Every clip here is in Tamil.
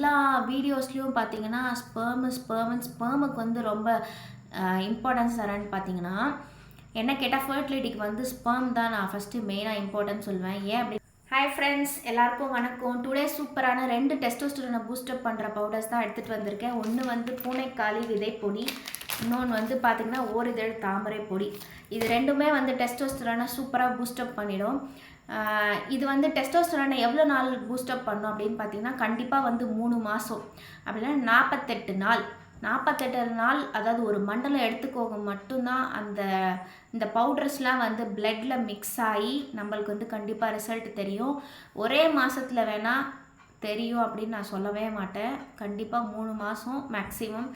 எல்லா வீடியோஸ்லேயும் பார்த்தீங்கன்னா ஸ்பேர்மு ஸ்பேர்மன் ஸ்பெர்முக்கு வந்து ரொம்ப இம்பார்ட்டன்ஸ் தரேன்னு பார்த்தீங்கன்னா என்ன கேட்டால் ஃபர்டிலிட்டிக்கு வந்து ஸ்பேம் தான் நான் ஃபஸ்ட்டு மெயினாக இம்பார்ட்டன்ஸ் சொல்லுவேன் ஏன் அப்படி? ஹாய் ஃப்ரெண்ட்ஸ் எல்லாருக்கும் வணக்கம். டுடே சூப்பரான ரெண்டு டெஸ்டோஸ்டரோனை பூஸ்டப் பண்ணுற பவுடர்ஸ் தான் எடுத்துகிட்டு வந்திருக்கேன். ஒன்று வந்து பூனைக்காளி விதை இன்னொன்று வந்து பார்த்திங்கன்னா ஓரிதழ் தாமரை பொடி. இது ரெண்டுமே வந்து டெஸ்டோஸ்டரானை சூப்பராக பூஸ்டப் பண்ணிடும். இது வந்து டெஸ்டோஸ்டரானை எவ்வளோ நாள் பூஸ்டப் பண்ணும் அப்படின்னு பார்த்தீங்கன்னா கண்டிப்பாக வந்து மூணு மாதம் அப்படின்னா நாற்பத்தெட்டு நாள். நாற்பத்தெட்டு நாள் அதாவது ஒரு மண்டலம் எடுத்துக்கோங்க மட்டும்தான் அந்த இந்த பவுடர்ஸ்லாம் வந்து பிளட்டில் மிக்ஸ் ஆகி நம்மளுக்கு வந்து கண்டிப்பாக ரிசல்ட் தெரியும். ஒரே மாதத்தில் வேணால் தெரியும் அப்படின்னு நான் சொல்லவே மாட்டேன். கண்டிப்பாக மூணு மாதம் மேக்ஸிமம்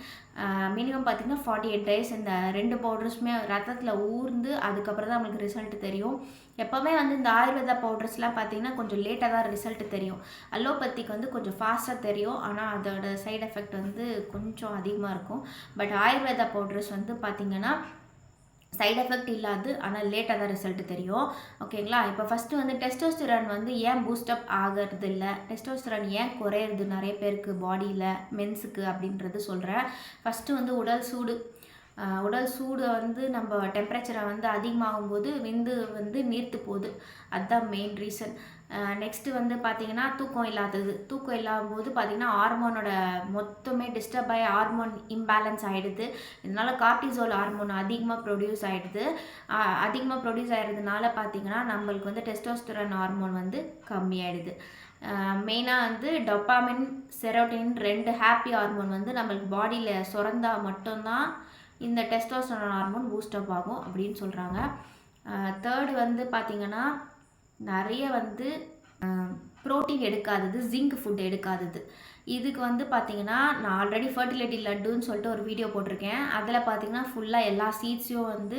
மினிமம் பார்த்திங்கன்னா ஃபார்ட்டி எயிட் டேஸ் இந்த ரெண்டு பவுடர்ஸுமே ரத்தத்தில் ஊர்ந்து அதுக்கப்புறம் தான் நம்மளுக்கு ரிசல்ட் தெரியும். எப்போவுமே வந்து இந்த ஆயுர்வேதா பவுடர்ஸ்லாம் பார்த்திங்கன்னா கொஞ்சம் லேட்டாக தான் ரிசல்ட் தெரியும். அலோபத்திக்கு வந்து கொஞ்சம் ஃபாஸ்ட்டாக தெரியும். ஆனால் அதோட சைட் எஃபெக்ட் வந்து கொஞ்சம் அதிகமாக இருக்கும். பட் ஆயுர்வேதா பவுடர்ஸ் வந்து பார்த்திங்கன்னா சைட் எஃபெக்ட் இல்லாது ஆனால் லேட்டாக தான் ரிசல்ட் தெரியும். ஓகேங்களா இப்போ ஃபஸ்ட்டு வந்து டெஸ்டோஸ்டிரான் வந்து ஏன் பூஸ்டப் ஆகிறது இல்லை? டெஸ்டோஸ்டிரான் ஏன் குறையிறது நிறைய பேருக்கு பாடியில் மென்ஸுக்கு அப்படின்றது சொல்கிறேன் ஃபஸ்ட்டு வந்து உடல் சூடு. உடல் சூடு வந்து நம்ம டெம்பரேச்சரை வந்து அதிகமாகும் போது விந்து வந்து நீர்த்து போகுது. அதுதான் மெயின் ரீசன் நெக்ஸ்ட்டு வந்து பார்த்திங்கன்னா தூக்கம் இல்லாதது. தூக்கம் இல்லாத போது பார்த்திங்கன்னா ஹார்மோனோட மொத்தமே டிஸ்டர்ப் ஆகி ஹார்மோன் இம்பேலன்ஸ் ஆகிடுது இதனால் கார்டிசோல் ஹார்மோன் அதிகமாக ப்ரொடியூஸ் ஆகிடுது அதிகமாக ப்ரொடியூஸ் ஆகிறதுனால பார்த்திங்கன்னா நம்மளுக்கு வந்து டெஸ்டோஸ்டரன் ஹார்மோன் வந்து கம்மியாயிடுது. மெயினாக வந்து டொப்பாமின் செரோட்டின் ரெண்டு ஹாப்பி ஹார்மோன் வந்து நம்மளுக்கு பாடியில் சுரந்தால் மட்டும்தான் இந்த டெஸ்டோஸ்டரான் ஹார்மோன் பூஸ்டப் ஆகும் அப்படின்னு சொல்கிறாங்க தேர்டு வந்து பார்த்திங்கன்னா நிறைய வந்து ப்ரோட்டீன் எடுக்காதது ஜிங்க் ஃபுட் எடுக்காதது. இதுக்கு வந்து பார்த்தீங்கன்னா நான் ஆல்ரெடி ஃபர்டிலிட்டி லட்டுன்னு சொல்லிட்டு ஒரு வீடியோ போட்டிருக்கேன். அதில் பார்த்தீங்கன்னா ஃபுல்லாக எல்லா சீட்ஸையும் வந்து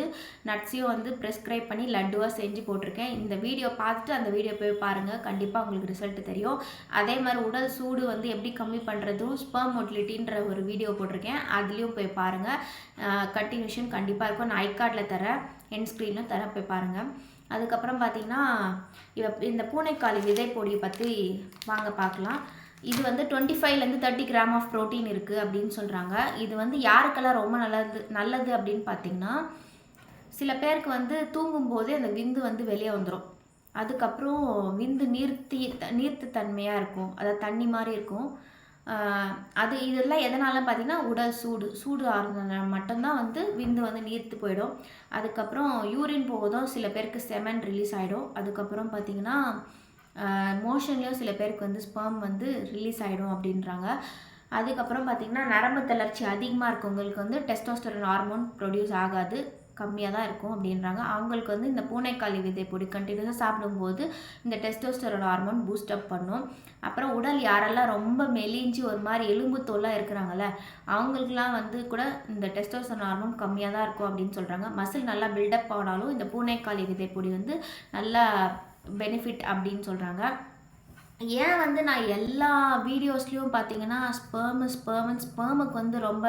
நட்ஸையும் வந்து ப்ரெஸ்கிரைப் பண்ணி லட்டுவாக செஞ்சு போட்டிருக்கேன். இந்த வீடியோ பார்த்துட்டு அந்த வீடியோ போய் பாருங்கள் கண்டிப்பாக உங்களுக்கு ரிசல்ட் தெரியும். அதே மாதிரி உடல் சூடு வந்து எப்படி கம்மி பண்ணுறதும் ஸ்பெர்ம் மொட்டிலிட்டின்ற ஒரு வீடியோ போட்டிருக்கேன். அதுலேயும் போய் பாருங்கள் கண்டினியூஷன் கண்டிப்பாக இருக்கும். நான் ஐகார்டில் தரேன் என் ஸ்க்ரீனில் தர போய் பாருங்கள் அதுக்கப்புறம் பார்த்தீங்கன்னா இவ இந்த பூனைக்காளி விதை பொடியை பற்றி வாங்க பார்க்கலாம் இது வந்து டுவெண்ட்டி ஃபைவ்லேருந்து தேர்ட்டி கிராம் ஆஃப் ப்ரோட்டீன் இருக்குது அப்படின்னு சொல்கிறாங்க இது வந்து யாருக்கெல்லாம் ரொம்ப நல்லது நல்லது அப்படின்னு பார்த்தீங்கன்னா சில பேருக்கு வந்து தூங்கும்போதே அந்த விந்து வந்து வெளியே வந்துடும் அதுக்கப்புறம் விந்து நீர்த்தி நீர்த்து தன்மையாக இருக்கும். அதாவது தண்ணி மாதிரி இருக்கும். அது இதெல்லாம் எதனால பார்த்தீங்கன்னா உடல் சூடு சூடு ஆறுனால மட்டும்தான் வந்து விந்து வந்து நீர்த்து போயிடும். அதுக்கப்புறம் யூரின் போகுதும் சில பேருக்கு செமன் ரிலீஸ் ஆகிடும் அதுக்கப்புறம் பார்த்தீங்கன்னா மோஷன்லேயும் சில பேருக்கு வந்து ஸ்பெர்ம் வந்து ரிலீஸ் ஆகிடும் அப்படின்றாங்க. அதுக்கப்புறம் பார்த்தீங்கன்னா நரம்பு தளர்ச்சி அதிகமாக இருக்கவங்களுக்கு வந்து டெஸ்டோஸ்டரன் ஹார்மோன் ப்ரொடியூஸ் ஆகாது. கம்மியாக தான் இருக்கும் அப்படின்றாங்க. அவங்களுக்கு வந்து இந்த பூனைக்காளி விதை பொடி கண்டினியூஸாக சாப்பிடும்போது இந்த டெஸ்டோஸ்டரோட ஹார்மோன் பூஸ்டப் பண்ணும். அப்புறம் உடல் யாரெல்லாம் ரொம்ப மெலிஞ்சு ஒரு மாதிரி எலும்பு தோலாக இருக்கிறாங்கல்ல அவங்களுக்குலாம் வந்து கூட இந்த டெஸ்டோஸ்டரோன் ஹார்மோன் கம்மியாக தான் இருக்கும் அப்படின்னு சொல்கிறாங்க மசில் நல்லா பில்டப் ஆனாலும் இந்த பூனைக்காளி விதை பொடி வந்து நல்லா பெனிஃபிட் அப்படின்னு சொல்கிறாங்க ஏன் வந்து நான் எல்லா வீடியோஸ்லேயும் பார்த்தீங்கன்னா ஸ்பெர்மு ஸ்பெர்மன் ஸ்பெர்முக்கு வந்து ரொம்ப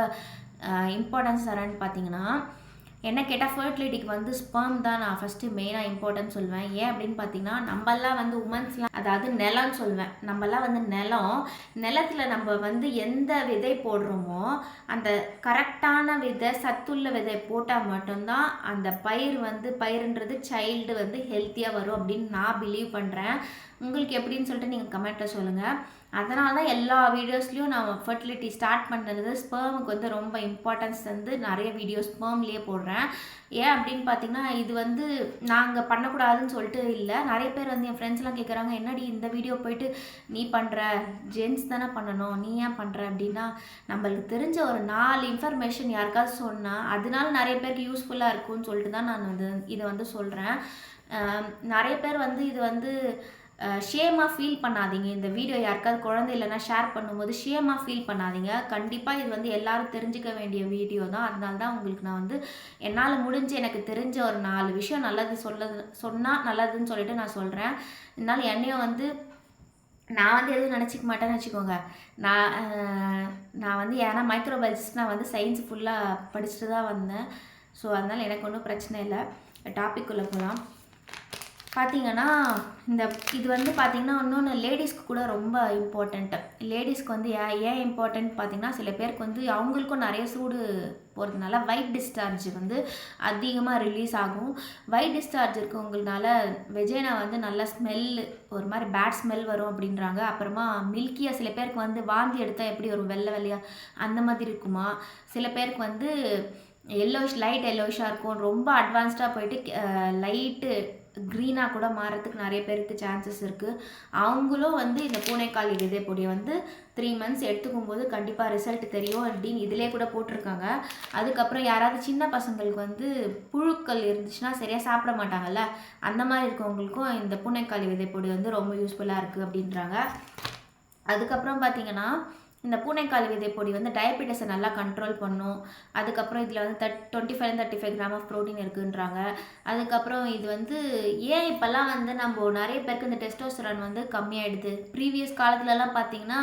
இம்பார்ட்டன்ஸ் தரேன்னு பார்த்தீங்கன்னா என்ன கேட்டால் ஃபர்டிலிட்டிக்கு வந்து ஸ்பெர்ம் தான் நான் ஃபஸ்ட்டு மெயினாக இம்பார்ட்டன்ட் சொல்லுவேன் ஏன் அப்படின்னு பார்த்தீங்கன்னா நம்மலாம் வந்து உமன்ஸ்லாம் அதாவது நிலம்னு சொல்லுவேன் நம்மலாம் வந்து நிலம் நிலத்தில் நம்ம வந்து எந்த விதை போடுறோமோ அந்த கரெக்டான விதை சத்துள்ள விதை போட்டால் மட்டும்தான் அந்த பயிர் வந்து பயிருன்றது சைல்டு வந்து ஹெல்த்தியாக வரும் அப்படின்னு நான் பிலீவ் பண்ணுறேன் உங்களுக்கு எப்படின்னு சொல்லிட்டு நீங்கள் கமெண்ட்டில் சொல்லுங்கள் அதனால தான் எல்லா வீடியோஸ்லேயும் நான் ஃபர்டிலிட்டி ஸ்டார்ட் பண்ணுறது ஸ்பெர்முக்கு வந்து ரொம்ப இம்பார்ட்டன்ஸ் வந்து நிறைய வீடியோஸ் ஸ்பேம்லேயே போடுறேன். ஏன் அப்படின்னு பார்த்தீங்கன்னா இது வந்து நாங்கள் பண்ணக்கூடாதுன்னு சொல்லிட்டு இல்லை. நிறைய பேர் வந்து என் ஃப்ரெண்ட்ஸ்லாம் கேட்குறாங்க என்னடி இந்த வீடியோ போயிட்டு நீ பண்ணுற ஜென்ஸ் தானே பண்ணணும். நீ ஏன் பண்ணுற அப்படின்னா நம்மளுக்கு தெரிஞ்ச ஒரு நாலு இன்ஃபர்மேஷன் யாருக்காவது சொன்னால் அதனால நிறைய பேருக்கு யூஸ்ஃபுல்லாக இருக்கும்னு சொல்லிட்டு தான் நான் வந்து இதை வந்து சொல்கிறேன் நிறைய பேர் வந்து இது வந்து ஷேமாக ஃபீல் பண்ணாதீங்க. இந்த வீடியோ யாருக்காவது குழந்தை இல்லைன்னா ஷேர் பண்ணும்போது ஷேமாக ஃபீல் பண்ணாதீங்க. கண்டிப்பாக இது வந்து எல்லாரும் தெரிஞ்சுக்க வேண்டிய வீடியோ தான். அதனால தான் உங்களுக்கு நான் வந்து என்னால் முடிஞ்சு எனக்கு தெரிஞ்ச ஒரு நாலு விஷயம் நல்லது சொல்ல சொன்னால் நல்லதுன்னு சொல்லிட்டு நான் சொல்கிறேன் இருந்தாலும் என்னையும் வந்து நான் வந்து எதுவும் நினச்சிக்க மாட்டேன்னு வச்சுக்கோங்க. நான் நான் வந்து ஏன்னா மைக்ரோபயாலஜிஸ்ட் நான் வந்து சயின்ஸ் ஃபுல்லாக படிச்சுட்டு தான் வந்தேன். ஸோ அதனால் எனக்கு ஒன்றும் பிரச்சனை இல்லை. டாபிக் உள்ள போகலாம் பார்த்தீங்கன்னா இந்த இது வந்து பார்த்திங்கன்னா இன்னொன்று லேடிஸ்க்கு கூட ரொம்ப இம்பார்ட்டண்ட்டு லேடிஸ்க்கு வந்து ஏன் ஏன் இம்பார்ட்டன்ட் பார்த்தீங்கன்னா சில பேருக்கு வந்து அவங்களுக்கும் நிறைய சூடு போகிறதுனால ஒயிட் டிஸ்சார்ஜ் வந்து அதிகமாக ரிலீஸ் ஆகும். ஒயிட் டிஸ்சார்ஜ் இருக்கவங்களால வெஜேனா வந்து நல்ல ஸ்மெல் ஒரு மாதிரி பேட் ஸ்மெல் வரும் அப்படின்றாங்க. அப்புறமா மில்கியாக சில பேருக்கு வந்து வாந்தி எடுத்தால் எப்படி ஒரு வெள்ளை வெள்ளையாக அந்த மாதிரி இருக்குமா? சில பேருக்கு வந்து எல்லோஷ் லைட் எல்லோஷாக இருக்கும். ரொம்ப அட்வான்ஸ்டாக போயிட்டு லைட்டு க்ரீனாக கூட மாறத்துக்கு நிறைய பேருக்கு சான்சஸ் இருக்குது அவங்களும் வந்து இந்த பூனைக்காளி விதைப்பொடியை வந்து த்ரீ மந்த்ஸ் எடுத்துக்கும் போது கண்டிப்பாக ரிசல்ட் தெரியும் அப்படின்னு இதிலே கூட போட்டிருக்காங்க. அதுக்கப்புறம் யாராவது சின்ன பசங்களுக்கு வந்து புழுக்கள் இருந்துச்சுன்னா சரியாக சாப்பிட மாட்டாங்கல்ல? அந்த மாதிரி இருக்கவங்களுக்கும் இந்த பூனைக்காளி விதைப்பொடி வந்து ரொம்ப யூஸ்ஃபுல்லாக இருக்குது அப்படின்றாங்க. அதுக்கப்புறம் பார்த்தீங்கன்னா இந்த பூனைக்கால் விதை பொடி வந்து டயபெட்டிஸை நல்லா கண்ட்ரோல் பண்ணும். அதுக்கப்புறம் இதில் வந்து that twenty five thirty five gram of protein இருக்குன்றாங்க. அதுக்கப்புறம் இது வந்து ஏன் இப்போல்லாம் வந்து நம்ம நிறைய பேருக்கு இந்த டெஸ்டோஸ்டரான் வந்து கம்மியாயிடுது? ப்ரீவியஸ் காலத்துலலாம் பார்த்தீங்கன்னா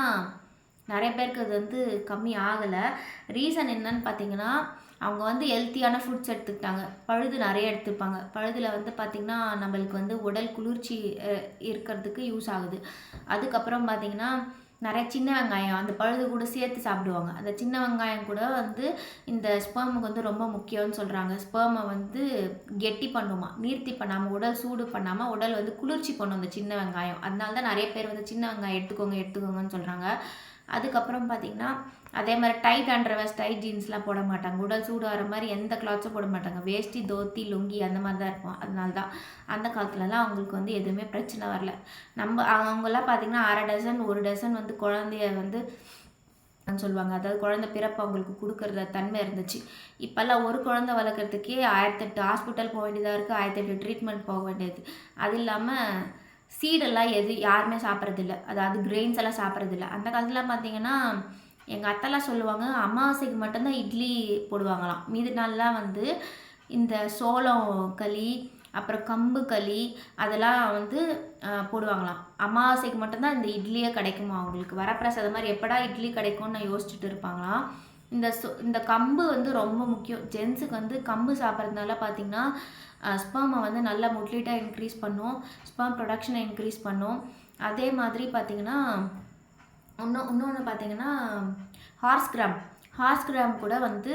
நிறைய பேருக்கு அது வந்து கம்மி ஆகலை. ரீசன் என்னன்னு பார்த்தீங்கன்னா அவங்க வந்து ஹெல்த்தியான ஃபுட்ஸ் எடுத்துக்கிட்டாங்க. பழுது நிறைய எடுத்துப்பாங்க. பழுதில் வந்து பார்த்திங்கன்னா நம்மளுக்கு வந்து உடல் குளிர்ச்சி இருக்கிறதுக்கு யூஸ் ஆகுது. அதுக்கப்புறம் பார்த்திங்கன்னா நிறைய சின்ன வெங்காயம் அந்த பழுது கூட சேர்த்து சாப்பிடுவாங்க. அந்த சின்ன வெங்காயம் கூட வந்து இந்த ஸ்பேமுக்கு வந்து ரொம்ப முக்கியம்னு சொல்கிறாங்க ஸ்பேமை வந்து கெட்டி பண்ணுமா நீர்த்தி பண்ணாமல் உடல் சூடு பண்ணாமல் உடல் வந்து குளிர்ச்சி பண்ணும் அந்த சின்ன வெங்காயம். அதனால தான் நிறைய பேர் வந்து சின்ன வெங்காயம் எடுத்துக்கோங்க எடுத்துக்கோங்கன்னு சொல்கிறாங்க அதுக்கப்புறம் பார்த்திங்கன்னா அதே மாதிரி டைட் அண்டர்வேஸ் டைட் ஜீன்ஸ்லாம் போட மாட்டாங்க. உடல் சூடு வர மாதிரி எந்த கிளாத்ஸும் போட மாட்டாங்க. வேஷ்டி தோத்தி லுங்கி அந்த மாதிரி தான் இருக்கும். அதனால தான் அந்த காலத்துலலாம் அவங்களுக்கு வந்து எதுவுமே பிரச்சனை வரல. நம்ம அவங்கெல்லாம் பார்த்திங்கன்னா அரை டசன் ஒரு டசன் வந்து குழந்தைய வந்து சொல்லுவாங்க. அதாவது குழந்தை பிறப்பு அவங்களுக்கு கொடுக்குறத தன்மை இருந்துச்சு. இப்போல்லாம் ஒரு குழந்தை வளர்க்குறதுக்கே ஆயிரத்தெட்டு ஹாஸ்பிட்டல் போக வேண்டியதாக இருக்குது ஆயிரத்தெட்டு ட்ரீட்மெண்ட் போக வேண்டியது. அது இல்லாமல் சீடெல்லாம் எது யாருமே சாப்பிட்றதில்ல. அதாவது கிரெயின்ஸ் எல்லாம் சாப்பிட்றதில்ல. அந்த காலத்தில் பார்த்தீங்கன்னா எங்கள் அத்தைலாம் சொல்லுவாங்க அமாவாசைக்கு மட்டும்தான் இட்லி போடுவாங்களாம். மீதி நாள்லாம் வந்து இந்த சோளம் களி அப்புறம் கம்பு களி அதெல்லாம் வந்து போடுவாங்களாம். அமாவாசைக்கு மட்டும்தான் இந்த இட்லியே கிடைக்குமா அவங்களுக்கு? வரப்பிரசாதம் மாதிரி எப்படா இட்லி கிடைக்கும்னு நான் யோசிச்சுட்டு இருப்பாங்களாம். இந்த சொ இந்த கம்பு வந்து ரொம்ப முக்கியம். ஜென்ஸுக்கு வந்து கம்பு சாப்பிட்றதுனால பார்த்தீங்கன்னா ஸ்பேமை வந்து நல்லா முட்லீட்டாக இன்க்ரீஸ் பண்ணும். ஸ்பேம் ப்ரொடக்ஷனை இன்க்ரீஸ் பண்ணும். அதே மாதிரி பார்த்தீங்கன்னா இன்னும் இன்னொன்று பார்த்தீங்கன்னா ஹார்ஸ் கிராம் ஹார்ஸ் கிராம் கூட வந்து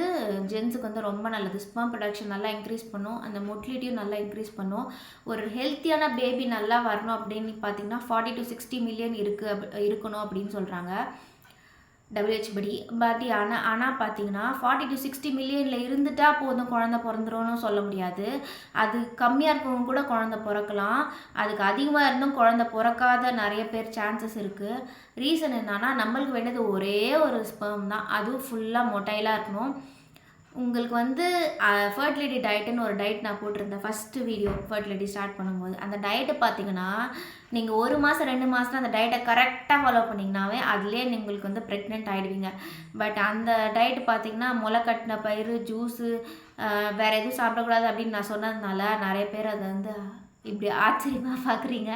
ஜென்ஸுக்கு வந்து ரொம்ப நல்லது. ஸ்பெர்ம் ப்ரொடக்ஷன் நல்லா இன்க்ரீஸ் பண்ணும். அந்த மொட்டிலிட்டியும் நல்லா இன்க்ரீஸ் பண்ணும். ஒரு ஹெல்த்தியான பேபி நல்லா வரணும் அப்படின்னு பார்த்தீங்கன்னா ஃபார்ட்டி டு சிக்ஸ்டி மில்லியன் இருக்குது அப் இருக்கணும் அப்படின்னு சொல்கிறாங்க டபிள்யூஹெச் படி பட் ஆனால் ஆனால் பார்த்தீங்கன்னா ஃபார்ட்டி டு சிக்ஸ்டி மில்லியனில் இருந்துட்டால் போதும் குழந்த பிறந்துரும்னு சொல்ல முடியாது. அது கம்மியாக இருக்கவங்க கூட குழந்த பிறக்கலாம். அதுக்கு அதிகமாக இருந்தும் குழந்த பிறக்காத நிறைய பேர் சான்சஸ் இருக்குது ரீசன் என்னன்னா நம்மளுக்கு வேண்டியது ஒரே ஒரு ஸ்பெர்ம் தான். அதுவும் ஃபுல்லாக மொட்டைலாக இருக்கணும். உங்களுக்கு வந்து ஃபர்டிலிட்டி டயட்டுன்னு ஒரு டயட் நான் போட்டிருந்தேன். ஃபஸ்ட்டு வீடியோ ஃபர்டிலிட்டி ஸ்டார்ட் பண்ணும்போது. அந்த டயட்டை பார்த்தீங்கன்னா நீங்கள் ஒரு மாதம் ரெண்டு மாதம் அந்த டயட்டை கரெக்டாக ஃபாலோ பண்ணிங்கனாவே அதுலேயே உங்களுக்கு வந்து ப்ரெக்னென்ட் ஆகிடுவீங்க பட் அந்த டயட் பார்த்தீங்கன்னா முளை கட்டின பயிறு ஜூஸு வேறு எதுவும் சாப்பிடக்கூடாது அப்படின்னு நான் சொன்னதுனால நிறைய பேர் அதை வந்து இப்படி ஆச்சரியமாக பார்க்குறீங்க.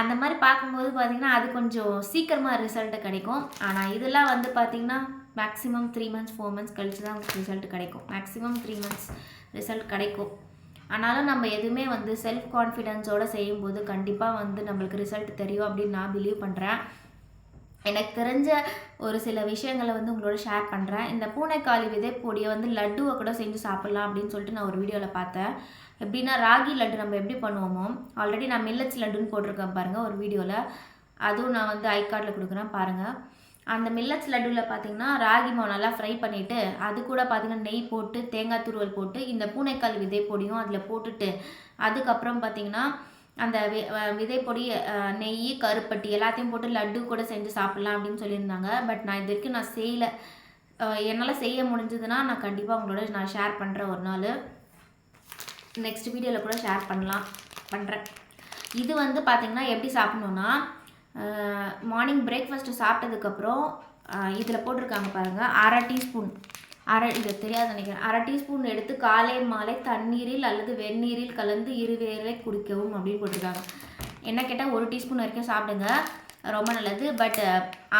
அந்த மாதிரி பார்க்கும்போது பார்த்தீங்கன்னா அது கொஞ்சம் சீக்கிரமாக ரிசல்ட்டு கிடைக்கும். ஆனால் இதெல்லாம் வந்து பார்த்திங்கன்னா maximum three months four months கழிச்சு தான் உங்களுக்கு ரிசல்ட் கிடைக்கும். மேக்ஸிமம் த்ரீ மந்த்ஸ் ரிசல்ட் கிடைக்கும். ஆனாலும் நம்ம எதுவுமே வந்து செல்ஃப் கான்ஃபிடென்ஸோடு செய்யும்போது கண்டிப்பாக வந்து நம்மளுக்கு ரிசல்ட் தெரியும் அப்படின்னு நான் பிலீவ் பண்ணுறேன் எனக்கு தெரிஞ்ச ஒரு சில விஷயங்களை வந்து உங்களோட ஷேர் பண்ணுறேன் இந்த பூனைக்காளி விதை பொடியை வந்து லட்டுவை கூட செஞ்சு சாப்பிட்லாம் அப்படின்னு சொல்லிட்டு நான் ஒரு வீடியோவில் பார்த்தேன். எப்படின்னா ராகி லட்டு நம்ம எப்படி பண்ணுவோமோ ஆல்ரெடி நான் மில்லட்ஸ் லட்டுன்னு போட்டிருக்கேன் பாருங்கள் ஒரு வீடியோவில் அதுவும் நான் வந்து ஐ கார்டில் கொடுக்குறேன் பாருங்கள் அந்த மில்லட்ஸ் லட்டுவில் பார்த்தீங்கன்னா ராகி மாவு நல்லா ஃப்ரை பண்ணிவிட்டு அது கூட பார்த்தீங்கன்னா நெய் போட்டு தேங்காய் துருவல் போட்டு இந்த பூனைக்கால் விதை பொடியும் அதில் போட்டுட்டு அதுக்கப்புறம் பார்த்தீங்கன்னா அந்த வி- விதைப்பொடி நெய் கருப்பட்டி எல்லாத்தையும் போட்டு லட்டு கூட செஞ்சு சாப்பிட்லாம் அப்படின்னு சொல்லியிருந்தாங்க. பட் நான் இது வரைக்கும் நான் செய்யலை. என்னால் செய்ய முடிஞ்சதுன்னா நான் கண்டிப்பாக உங்களோட நான் ஷேர் பண்ணுறேன் ஒரு நாள். நெக்ஸ்ட் வீடியோவில் கூட ஷேர் பண்ணலாம் பண்ணுறேன் இது வந்து பார்த்திங்கன்னா எப்படி சாப்பிட்ணுன்னா மார்னிங் பிரேக்ஃபாஸ்ட்டு சாப்பிட்டதுக்கப்புறம் இதில் போட்டிருக்காங்க பாருங்கள் அரை டீஸ்பூன். அரை இது தெரியாது நினைக்கிறேன். அரை டீஸ்பூன் எடுத்து காலை மாலை தண்ணீரில் அல்லது வெந்நீரில் கலந்து இருவேளை குடிக்கவும் அப்படின்னு போட்டிருக்காங்க. என்ன கேட்டால் ஒரு டீஸ்பூன் வரைக்கும் சாப்பிடுங்க. ரொம்ப நல்லது. பட்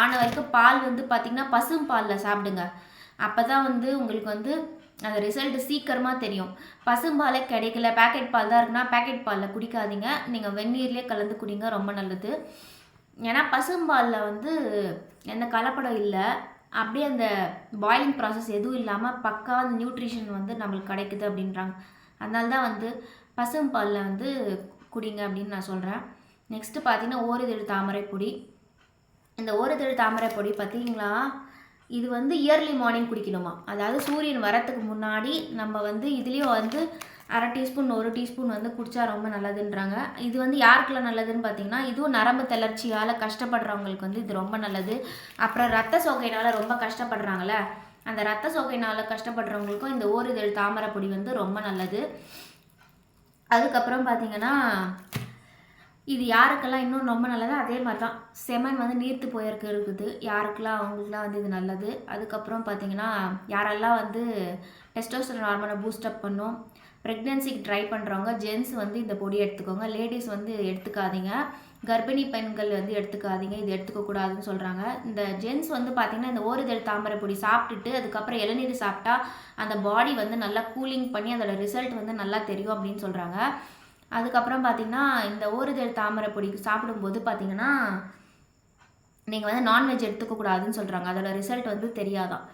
ஆன வரைக்கும் பால் வந்து பார்த்திங்கன்னா பசும் பாலில் சாப்பிடுங்க. அப்போ தான் வந்து உங்களுக்கு வந்து அந்த ரிசல்ட் சீக்கிரமாக தெரியும். பசும்பாலே கிடைக்கல. பேக்கெட் பால் தான் இருக்குன்னா பேக்கெட் பாலில் குடிக்காதீங்க. நீங்கள் வெந்நீர்லேயே கலந்து குடிங்க. ரொம்ப நல்லது. ஏன்னா பசும்பாலில் வந்து எந்த கலப்படம் இல்லை. அப்படியே அந்த பாயிலிங் ப்ராசஸ் எதுவும் இல்லாமல் பக்கா அந்த நியூட்ரிஷன் வந்து நம்மளுக்கு கிடைக்குது அப்படின்றாங்க. அதனால தான் வந்து பசும்பாலில் வந்து குடிங்க அப்படின்னு நான் சொல்கிறேன் நெக்ஸ்ட்டு பார்த்தீங்கன்னா ஓரிதழ் தாமரை பொடி. இந்த ஓரிதழ் தாமரை பொடி பார்த்தீங்களா? இது வந்து இயர்லி மார்னிங் குடிக்கணுமா? அதாவது சூரியன் வரத்துக்கு முன்னாடி நம்ம வந்து இதுலேயும் வந்து அரை டீஸ்பூன் ஒரு டீஸ்பூன் வந்து குடித்தா ரொம்ப நல்லதுன்றாங்க. இது வந்து யாருக்கெல்லாம் நல்லதுன்னு பார்த்தீங்கன்னா இதுவும் நரம்பு தளர்ச்சியால் கஷ்டப்படுறவங்களுக்கு வந்து இது ரொம்ப நல்லது. அப்புறம் ரத்த சோகையினால் ரொம்ப கஷ்டப்படுறாங்களே அந்த ரத்த சோகையினால் கஷ்டப்படுறவங்களுக்கும் இந்த ஓரிதழ் தாமரை பொடி வந்து ரொம்ப நல்லது. அதுக்கப்புறம் பார்த்தீங்கன்னா இது யாருக்கெல்லாம் இன்னும் ரொம்ப நல்லது அதே மாதிரி தான் செமன் வந்து நீர்த்து போயிருக்கு இருக்குது. யாருக்கெல்லாம் அவங்களுக்குலாம் வந்து இது நல்லது. அதுக்கப்புறம் பார்த்தீங்கன்னா யாரெல்லாம் வந்து டெஸ்டோஸ்டர் ஹார்மோனை பூஸ்டப் பண்ணும் ப்ரெக்னென்சிக்கு ட்ரை பண்ணுறவங்க ஜென்ஸ் வந்து இந்த பொடி எடுத்துக்கோங்க. லேடிஸ் வந்து எடுத்துக்காதீங்க. கர்ப்பிணி பெண்கள் வந்து எடுத்துக்காதீங்க. இது எடுத்துக்கக்கூடாதுன்னு சொல்கிறாங்க இந்த ஜென்ஸ் வந்து பார்த்திங்கன்னா இந்த ஓரிதழ் தாமரை பொடி சாப்பிட்டுட்டு அதுக்கப்புறம் இளநீர் சாப்பிட்டா அந்த பாடி வந்து நல்லா கூலிங் பண்ணி அதோட ரிசல்ட் வந்து நல்லா தெரியும் அப்படின்னு சொல்கிறாங்க அதுக்கப்புறம் பார்த்திங்கன்னா இந்த ஓரிதழ் தாமரை பொடி சாப்பிடும்போது பார்த்திங்கன்னா நீங்கள் வந்து நான்வெஜ் எடுத்துக்கக்கூடாதுன்னு சொல்கிறாங்க அதோட ரிசல்ட் வந்து தெரியாதான்.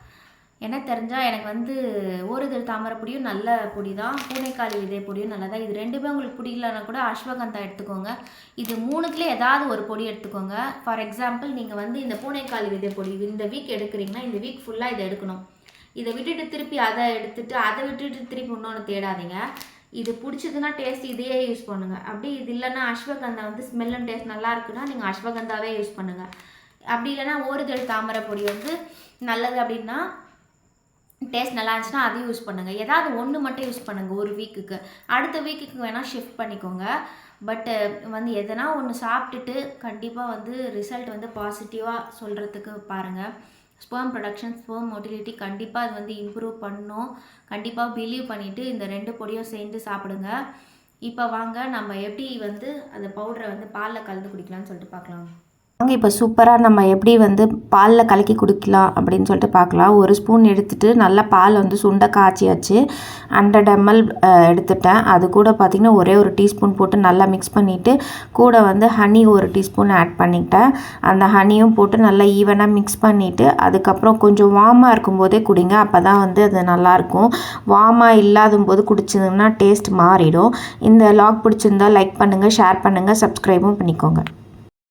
எனக்கு தெரிஞ்சால் எனக்கு வந்து ஓரிதழ் தாமரை பொடியும் நல்ல பொடி தான் பூனைக்காளி விதை பொடியும் நல்லதா. இது ரெண்டுமே உங்களுக்கு பிடிக்கலன்னா கூட அஸ்வகந்தா எடுத்துக்கோங்க. இது மூணுக்குள்ளே ஏதாவது ஒரு பொடி எடுத்துக்கோங்க. ஃபார் எக்ஸாம்பிள் நீங்கள் வந்து இந்த பூனைக்காளி விதை பொடி இந்த வீக் எடுக்கிறீங்கன்னா இந்த வீக் ஃபுல்லாக இதை எடுக்கணும். இதை விட்டுட்டு திருப்பி அதை எடுத்துட்டு அதை விட்டுட்டு திருப்பி இன்னொன்று தேடாதீங்க. இது பிடிச்சதுன்னா டேஸ்ட் இதையே யூஸ் பண்ணுங்கள் அப்படி இது இல்லைன்னா அஸ்வகந்தா வந்து ஸ்மெல் அண்ட் டேஸ்ட் நல்லா இருக்குன்னா நீங்கள் அஸ்வகந்தாவே யூஸ் பண்ணுங்கள் அப்படி இல்லைன்னா ஓரிதழ் தாமரை பொடி வந்து நல்லது அப்படின்னா டேஸ்ட் நல்லா இருந்துச்சுன்னா அதையும் யூஸ் பண்ணுங்கள் ஏதாவது ஒன்று மட்டும் யூஸ் பண்ணுங்கள் ஒரு வீக்குக்கு அடுத்த வீக்குக்கு வேணால் ஷிஃப்ட் பண்ணிக்கோங்க. பட்டு வந்து எதனா ஒன்று சாப்பிட்டுட்டு கண்டிப்பாக வந்து ரிசல்ட் வந்து பாசிட்டிவாக சொல்கிறதுக்கு பாருங்கள் ஸ்பேம் ப்ரொடக்ஷன் ஸ்பேம் மோட்டிலிட்டி கண்டிப்பாக அது வந்து இம்ப்ரூவ் பண்ணும். கண்டிப்பாக பிலீவ் பண்ணிவிட்டு இந்த ரெண்டு பொடியும் சேர்ந்து சாப்பிடுங்க. இப்போ வாங்க நம்ம எப்படி வந்து அந்த பவுடரை வந்து பாலில் கலந்து குடிக்கலாம்னு சொல்லிட்டு பார்க்கலாம் வாங்க இப்போ சூப்பராக நம்ம எப்படி வந்து பாலில் கலக்கி குடிக்கலாம் அப்படின்னு சொல்லிட்டு பார்க்கலாம். ஒரு ஸ்பூன் எடுத்துகிட்டு நல்லா பால் வந்து சுண்ட காய்ச்சியாச்சு. ஹண்ட்ரட் எம்எல் எடுத்துட்டேன். அது கூட பார்த்திங்கன்னா ஒரே ஒரு டீஸ்பூன் போட்டு நல்லா மிக்ஸ் பண்ணிவிட்டு கூட வந்து ஹனி ஒரு டீஸ்பூன் ஆட் பண்ணிக்கிட்டேன். அந்த ஹனியும் போட்டு நல்லா ஈவனாக மிக்ஸ் பண்ணிவிட்டு அதுக்கப்புறம் கொஞ்சம் வார்மாக இருக்கும்போதே குடிங்க. அப்போ தான் வந்து அது நல்லாயிருக்கும். வார்மாக இல்லாத போது குடிச்சதுன்னா டேஸ்ட் மாறிடும். இந்த லாக் பிடிச்சிருந்தா லைக் பண்ணுங்கள் ஷேர் பண்ணுங்கள் சப்ஸ்கிரைபும் பண்ணிக்கோங்க.